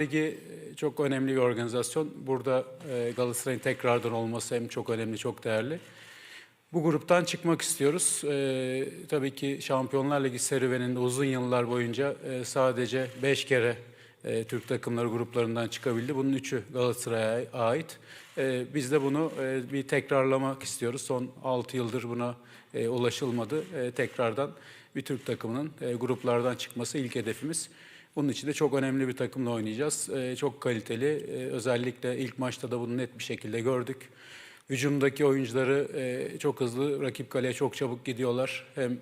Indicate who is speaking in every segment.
Speaker 1: Ligi e, çok önemli bir organizasyon. Burada e, Galatasaray'ın tekrardan olması hem çok önemli, çok değerli. Bu gruptan çıkmak istiyoruz. E, tabii ki Şampiyonlar Ligi serüveninde uzun yıllar boyunca e, sadece 5 kere e, Türk takımları gruplarından çıkabildi. Bunun üçü Galatasaray'a ait. E, biz de bunu e, bir tekrarlamak istiyoruz. Son 6 yıldır buna e, ulaşılmadı. E, tekrardan bir Türk takımının e, gruplardan çıkması ilk hedefimiz. Bunun için de çok önemli bir takımla oynayacağız. Ee, çok kaliteli. Ee, özellikle ilk maçta da bunu net bir şekilde gördük. Hücumdaki oyuncuları e, çok hızlı, rakip kaleye çok çabuk gidiyorlar. Hem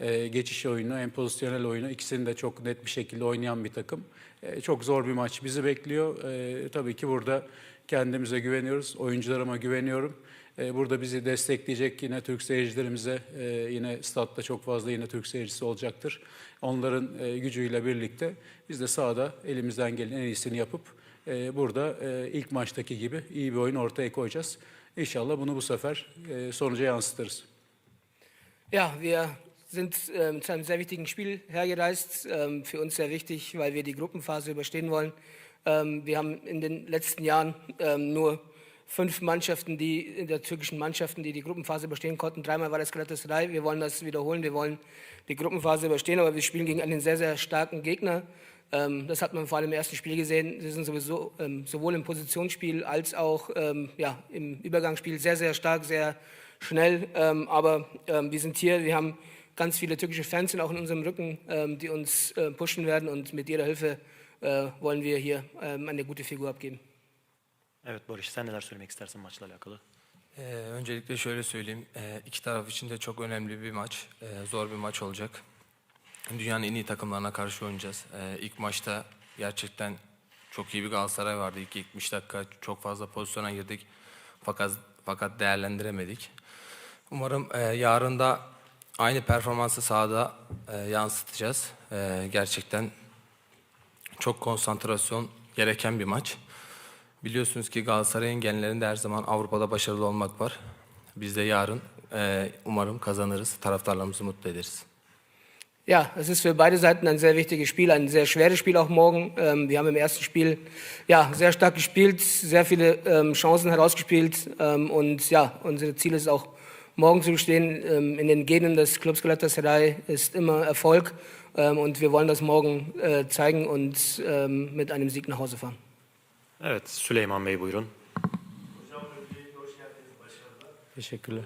Speaker 1: e, geçiş oyunu hem pozisyonel oyunu ikisini de çok net bir şekilde oynayan bir takım. E, çok zor bir maç bizi bekliyor. E, tabii ki burada kendimize güveniyoruz, oyuncularıma güveniyorum. E, Burada bizi destekleyecek yine Türk seyircilerimize e, yine statta çok fazla yine Türk seyircisi olacaktır. Onların e, gücüyle birlikte biz de sahada elimizden gelen en iyisini yapıp burada ilk maçtaki gibi iyi bir oyun ortaya koyacağız. İnşallah bunu bu sefer sonuca yansıtırız.
Speaker 2: Ja, wir sind ähm, zu einem sehr wichtigen Spiel hergereist. Ähm, für uns sehr wichtig, weil wir die Gruppenphase überstehen wollen. Ähm, wir haben in den letzten Jahren ähm, nur fünf Mannschaften, die in der türkischen Mannschaften, die die Gruppenphase überstehen konnten. Dreimal war das Galatasaray. Wir wollen das wiederholen. Wir wollen die Gruppenphase überstehen, aber wir spielen gegen einen sehr, sehr starken Gegner. Ähm, das hat man vor allem im ersten Spiel gesehen. Sie sind sowieso ähm, sowohl im Positionsspiel als auch ähm, ja, im Übergangsspiel sehr, sehr stark, sehr schnell. Ähm, aber ähm, wir sind hier, wir haben ganz viele türkische Fans sind auch in unserem Rücken, ähm, die uns äh, pushen werden und mit ihrer Hilfe äh, wollen wir hier eine gute Figur abgeben.
Speaker 3: Evet Barış sen neler söylemek istersin maçla alakalı?
Speaker 4: Ee, öncelikle şöyle söyleyeyim. Ee, iki taraf için de çok önemli bir maç. Ee, zor bir maç olacak. Dünyanın en iyi takımlarına karşı oynayacağız. Ee, ilk maçta gerçekten çok iyi bir Galatasaray vardı. İlk 70 dakika çok fazla pozisyona girdik. Fakat fakat değerlendiremedik. Umarım e, yarın da aynı performansı sahada e, yansıtacağız. E, gerçekten çok konsantrasyon gereken bir maç. Biliyorsunuz ki Galatasaray'ın genlerinde her zaman Avrupa'da başarılı olmak var. Biz de yarın e, umarım kazanırız, taraftarlarımızı mutlu ederiz.
Speaker 2: Ja, es ist für beide Seiten ein sehr wichtiges Spiel, ein sehr schweres Spiel auch morgen. Ähm, wir haben im ersten Spiel ja, sehr stark gespielt, sehr viele ähm, Chancen herausgespielt ähm, und ja, unser Ziel ist auch morgen zu bestehen. Ähm, in den Genen des Clubs Galatasaray ist immer Erfolg ähm, und wir wollen das morgen äh, zeigen und ähm, mit einem Sieg nach Hause fahren.
Speaker 3: Evet Süleyman Bey buyurun.
Speaker 1: Teşekkürler.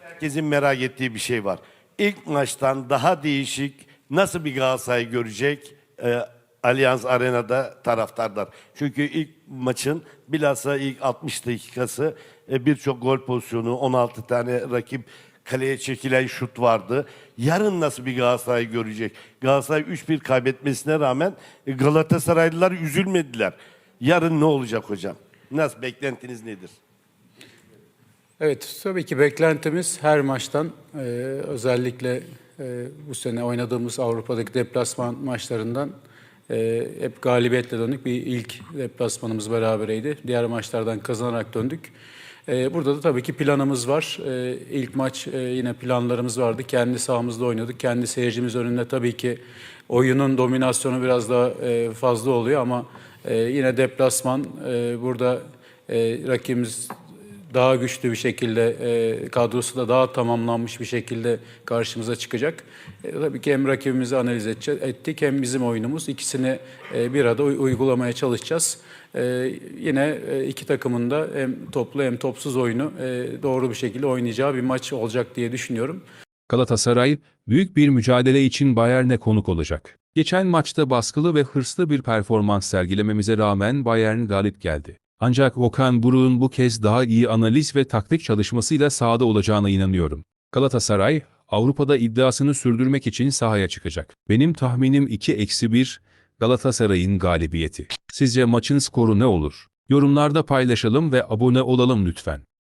Speaker 5: Herkesin merak ettiği bir şey var. İlk maçtan daha değişik nasıl bir Galatasaray görecek e, Allianz Arena'da taraftarlar. Çünkü ilk maçın bilhassa ilk 60 dakikası e, birçok gol pozisyonu, 16 tane rakip kaleye çekilen şut vardı. Yarın nasıl bir Galatasaray görecek? Galatasaray 3-1 kaybetmesine rağmen e, Galatasaraylılar üzülmediler. Yarın ne olacak hocam? Nasıl beklentiniz nedir?
Speaker 1: Evet, tabii ki beklentimiz her maçtan e, özellikle e, bu sene oynadığımız Avrupa'daki deplasman maçlarından e, hep galibiyetle döndük. Bir ilk deplasmanımız berabereydi. Diğer maçlardan kazanarak döndük. E, burada da tabii ki planımız var. E, ilk maç e, yine planlarımız vardı. Kendi sahamızda oynadık. Kendi seyircimiz önünde tabii ki oyunun dominasyonu biraz daha e, fazla oluyor ama e, yine deplasman e, burada e, rakibimiz daha güçlü bir şekilde e, kadrosu da daha tamamlanmış bir şekilde karşımıza çıkacak. E, tabii ki hem rakibimizi analiz edece- ettik hem bizim oyunumuz ikisini e, bir arada uy- uygulamaya çalışacağız. E, yine e, iki takımın da hem toplu hem topsuz oyunu e, doğru bir şekilde oynayacağı bir maç olacak diye düşünüyorum.
Speaker 6: Galatasaray, büyük bir mücadele için Bayern'e konuk olacak. Geçen maçta baskılı ve hırslı bir performans sergilememize rağmen Bayern galip geldi. Ancak Okan Buruk'un bu kez daha iyi analiz ve taktik çalışmasıyla sahada olacağına inanıyorum. Galatasaray, Avrupa'da iddiasını sürdürmek için sahaya çıkacak. Benim tahminim 2-1 Galatasaray'ın galibiyeti. Sizce maçın skoru ne olur? Yorumlarda paylaşalım ve abone olalım lütfen.